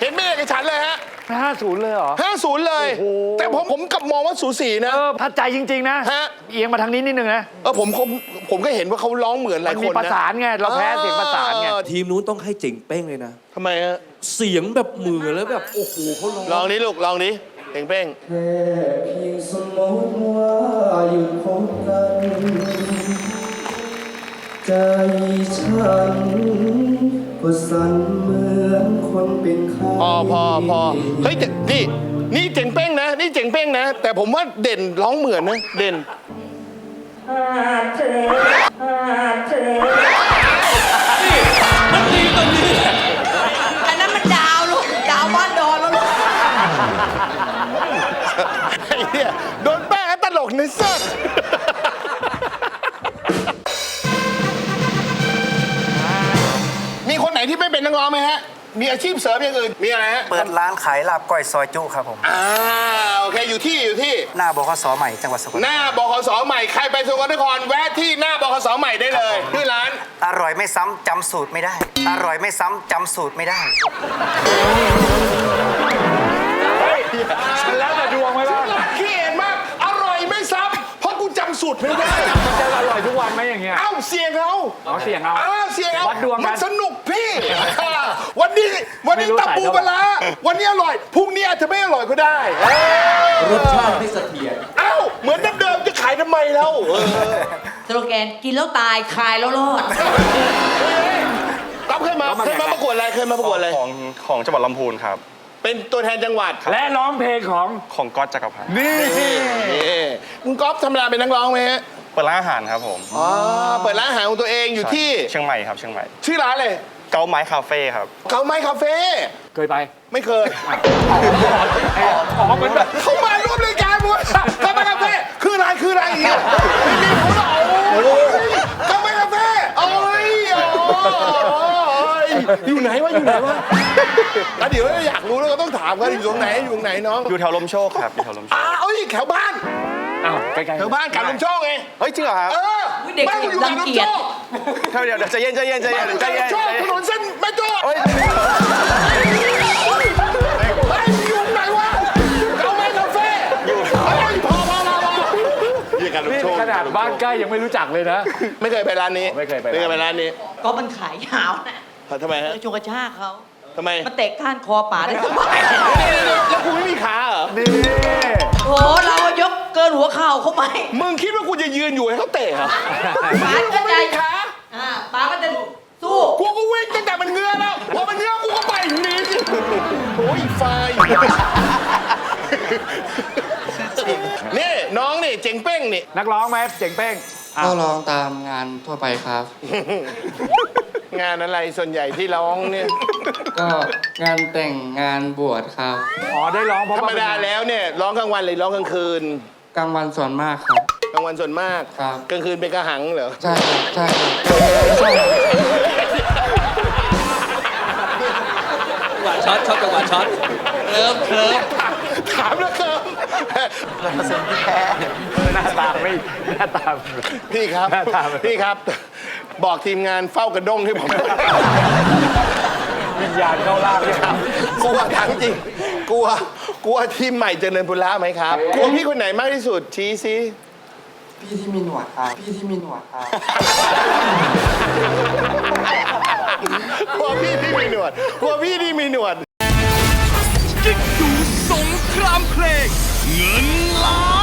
เห็นไม่เอกฉันท์เลยฮะห้าศูนย์เลยเหรอห้าศูนย์เลย โอ้โห แต่ผมผมกลับมองว่าสูสีนะ เออถ้าใจจริง ๆ นะ ฮะ เอียงมาทางนี้นิดนึงนะ เออผมผมผมก็เห็นว่าเขาร้องเหมือนหลายมันคมีนนะประสานไงเราแพ้เสียงประสานไง เออทีมนู้นต้องให้เจ๋งเป้งเลยนะ ทำไมฮะ เสียงแบบเหมือนแล้วแบบ โอ้โหเขาร้อง ลองนี้ลูก ลองนี้เพ่งเป้งแค่เพียงสมมติว่าหยุดพบกัน ใจฉัน ก็สั่นเหมือนคนเป็นไข้พอพอพอเฮ้ยแต่นี่นี่เจ๋งเป้งนะ นี่เจ๋งเป้งนะ แต่ผมว่าเด่นร้องเหมือนนะเด่นอันนั้นมันดาวลูกดาวบ้านดอนแล้วลูกไอ้เนี่ยโดนแป้งให้ตลกในเสื้อมี ร้องไหมฮะ มีอาชีพเสริมอย่างอื่น มีอะไรฮะเปิดร้านขายลาบก้อยซอยจุครับผม อ่าโอเค อยู่ที่อยู่ที่ หน้าบขสใหม่จังหวัดสกลหน้าบขสใหม่ ใครไปสกลนครแวะที่หน้าบขสใหม่ได้เลยชื่อร้าน อร่อยไม่ซ้ำจำสูตรไม่ได้ อร่อยไม่ซ้ำจำสูตรไม่ได้ แล้วแต่ดวงไหมล่ะ ขี้เอ็นมาก อร่อยไม่ซ้ำเพราะกูจำ สูตรไม่ได้มันจะอร่อยทุกวันไหมอย่างเงี้ย เอ้าเสียงเขาอ๋อเสียงเอาอ้าวเสียงเอาวัดดวงกัน มันสนุกพี่วันนี้วันนี้ไม่รู้ตับปูใส่ปลาร้าวันนี้อร่อยพรุ่งนี้อาจจะไม่อร่อยก็ได้เออรสชาติไม่เสถียรเอ้าเหมือนเดิมๆจะขายทำไมแล้วเออสโลแกนกินแล้วตายคายแล้วรอดต๊อบเคยมาเคยมาประกวดอะไรเคยมาประกวดอะไรของของจังหวัดลำพูนครับ เป็นตัวแทนจังหวัดและร้องเพลงของของก๊อตจักรพันธ์นี่นี่คุณก๊อฟทำงานเป็นนักร้องไหมฮะเปิดร้านอาหารครับผมอ๋อเปิดร้านอาหารของตัวเองอยู่ที่เชียงใหม่ครับเชียงใหม่ ชื่อร้านเลยเกาไม้คาเฟ่ครับเกาไม้คาเฟ่เคยไป ไม่เคยอ๋อเหมือนแบบเขามาร่วมรายการมั้งเกาไม้คาเฟ่คืออะไรคืออะไรอย่างเงี้ยไม่มีเขาหรอกโอ้ยเกาไม้คาเฟ่โอ้ยโอ้ยอยู่ไหนวะอยู่ไหนวะแล้วเดี๋ยวอยากรู้แล้วก็ต้องถามกันอยู่ตรงไหนอยู่ตรงไหนน้องอยู่แถวลมโชคครับอยู่แถวลมโชอ้าควเอ้ยแถวบ้านอ้าวใกล้ๆแถวบ้านกาลุมโชคไงเฮ้ยจริงเหรอครับเอออุ๊ยเด็กบ้านกูอยู่กาลุมโชคเดี๋ยวเดี๋ยวใจเย็นใจเย็นใจเย็นบ้านใจกาลุเย็มนโชคถนนเส้นแม่โจ้เฮ้ยไอ้อยู่ไหนวะเอาไหมคาเฟ่อยู่เฮ้ยพอพอพอพอนี่กาลุมนี่โชคขนาดบ้านใกล้ยังไม่รู้จักเลยนะ ไม่เคยไปร้านนี้ ไม่เคยไปไม่เคยไปร้านนี้ ก็มันขายยาวนะ ทำไมฮะกระชงกระชากเขาทำไมมาเตะก้านคอป่าได้สบายแล้วกูไม่มีขาเหรอนี่โอ้เรายกเกินหัวเข่าเขาไหมมึงคิดว่ากูจะยืนอยู่ให้เขาเตะเหรอป๋ากูก็ไม่จะมีขาอ่าป๋าก็จะสู้กูก็วิ่งตั้งแต่มันเงื้อแล้วพอมันเงื้อกูก็ไปอยู่นี้สิโอ้ยไฟนี่น้องนี่เจ๋งเป้งนี่นักร้องไหมเจ๋งเป้งอะก็ร้องตามงานทั่วไปครับ งานอะไรส่วนใหญ่ที่ร้องเนี่ย ก็งานแต่งงานบวชครับ อ๋อได้ร้องเพราะธรรมว่าเป็นดาแล้วเนี่ยร้องกลางวันหรือร้องกลางคืน กลางวันส่วนมากครับ กลางวันส่วนมากครับ กลางคืนเป็นกระหังเหรอ ใช่ครับใช่ครับใช่ครับจังหวะช็อตช็อตจังหวะช็อตเริ่มเคลิ้มถามแล้วครับหน้าตาไม่หน้าตาพี่ครับหน้าตาไม่พี่ครับ บอกทีมงานเฝ้ากระด้งให้ผมวิญญาณเข้าล่างเนี่ยครับกลัวทั้งจริงกลัวกลัวทีมใหม่เจริญบุระไหมครับ กลัวพี่คนไหนมากที่สุดชี้ซิพี่ที่มีหนวดครับพี่ที่มีหนวดครับกลัวพี่ที่มีหนวดกลัวพี่ที่มีหนวดกิ๊กดูสงครามเพลงเงินล้าน